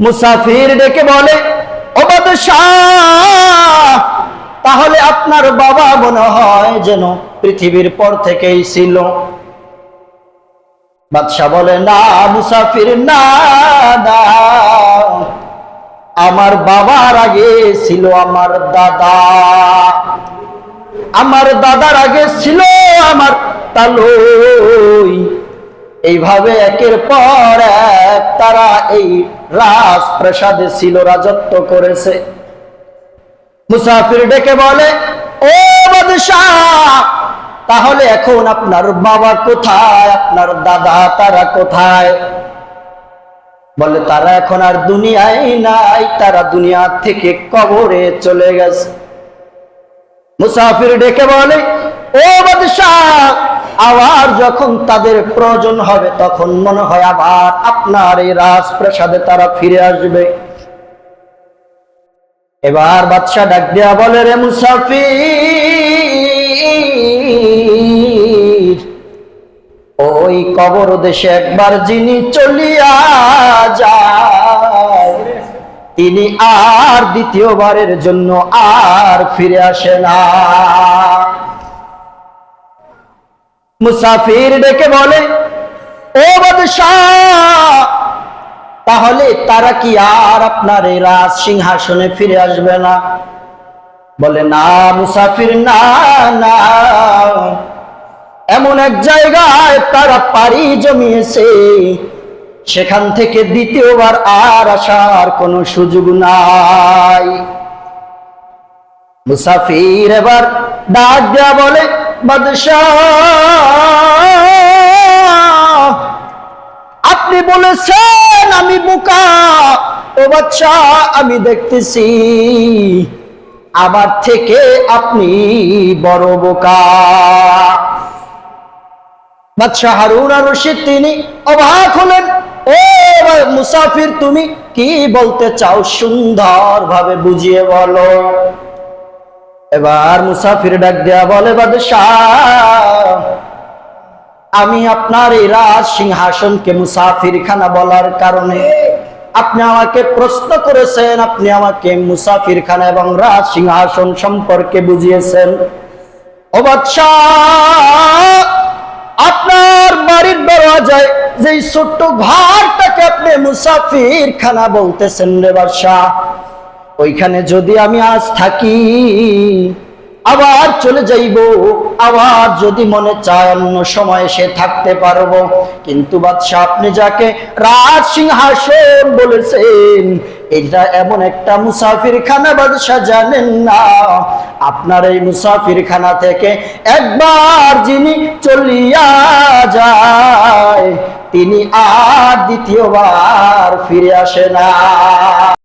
মুসাফির ডেকে বলে তাহলে আপনার বাবা মনে হয় যেন পৃথিবীর পর থেকেই ছিল? বাদশাহ বলে, না মুসাফির, না না। আমার বাবার আগে ছিল আমার দাদা। আমার দাদার আগে ছিল আমার তালই। এইভাবে একের পর এক তারা এই রাজপ্রাসাদে ছিল রাজত্ব করেছে। মুসাফির ডেকে বলে, ও বাদশাহ, তাহলে এখন আপনার বাবা কোথায়? আপনার দাদা তারা কোথায়? বলে, তারা এখন আর দুনিয়ায় নাই, তারা দুনিয়া থেকে কবরে চলে গেছে। মুসাফির ডেকে বলে, ও বাদশাহ আবার যখন তাদের প্রয়োজন হবে, তখন মনে হয় আবার আপনার এই রাজপ্রাসাদে তারা ফিরে আসবে। এবার বাদশাহ ডাক দেয়া বলে, রে মুসাফির, ওই কবর দেশে একবার যিনি চলিয়া যায়, তিনি আর দ্বিতীয়বারের জন্য আর ফিরে আসে না। মুসাফির ডেকে বলে, ও তাহলে তারা কি আর আপনার এই রাজ সিংহাসনে ফিরে আসবে না? বলে, না মুসাফির, না না। এমন এক জায়গায় তারা পাড়ি জমিয়েছে, সেখান থেকে দ্বিতীয়বার আর আসার কোনো সুযোগ নাই। মুসাফির এবার ডাক দেয়া বলে বাদশাহ। আপনি বলেছেন, আমি বোকা। ও বাচ্চা আমি দেখতেছি। আমার থেকে আপনি বড় বোকা। বাদশাহ হারুন আর রশিদ, তিনি অবাক হলেন। ও মুসাফির, তুমি কি বলতে চাও? সুন্দর ভাবে বুঝিয়ে বলো। এবার মুসাফির ডাক দেয়া বলে আমি আপনার এই রাজ সিংহাসনকে মুসাফির খানা বলার কারণে আপনি আমাকে প্রশ্ন করেছেন, আপনি আমাকে মুসাফির খানা এবং রাজ সিংহাসন সম্পর্কে বুঝিয়েছেন। ও বাদশাহ, আপনার বাড়ির দরওয়াজায় যে ছোট্ট ঘরটাকে আপনি মুসাফির খানা বলতেছেন রে বাদশাহ ওইখানে যদি আমি আজ থাকি, আবার চলে যাইব, আবার যদি মনে চায় অন্য সময় সে থাকতে পারব। কিন্তু বাদশাহ, আপনি যাকে রাজ সিংহাসন বলেছেন, এটা এমন একটা মুসাফির খানা বাদশাহ জানেন না। আপনার এই মুসাফির খানা থেকে একবার যিনি চলিয়া যায়, তিনি আর দ্বিতীয়বার ফিরে আসে না।